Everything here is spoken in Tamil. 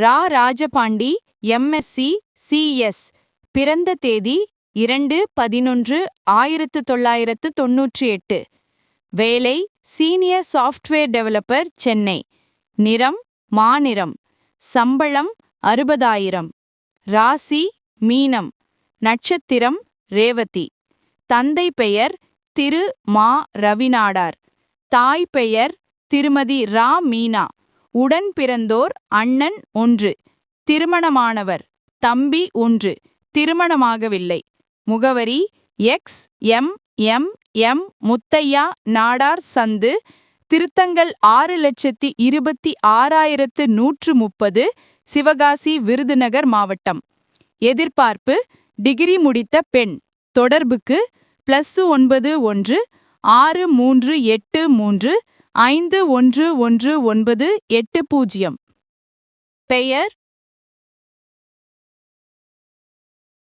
ரா. ராஜபாண்டி எம்எஸ்சி சிஎஸ் பிறந்த தேதி இரண்டு பதினொன்று ஆயிரத்து தொள்ளாயிரத்து தொன்னூற்றி எட்டு. வேலை சீனியர் சாஃப்ட்வேர் டெவலப்பர் சென்னை. நிறம் மாநிறம். சம்பளம் அறுபதாயிரம். ராசி மீனம். நட்சத்திரம் ரேவதி. தந்தை பெயர் திரு. மா. ரவிநாடார். தாய் பெயர் திருமதி ரா. மீனா. உடன் பிறந்தோர் அண்ணன் ஒன்று திருமணமானவர் தம்பி ஒன்று திருமணமாகவில்லை. முகவரி X M M M Muthaiya Nadar சந்து திருத்தங்கள் ஆறு லட்சத்தி இருபத்தி ஆறாயிரத்து நூற்று முப்பது சிவகாசி விருதுநகர் மாவட்டம். எதிர்பார்ப்பு டிகிரி முடித்த பெண். தொடர்புக்கு பிளஸ் ஒன்பது ஒன்று ஆறு மூன்று எட்டு மூன்று ஐந்து ஒன்று ஒன்று ஒன்பது எட்டு பூஜ்ஜியம். பெயர்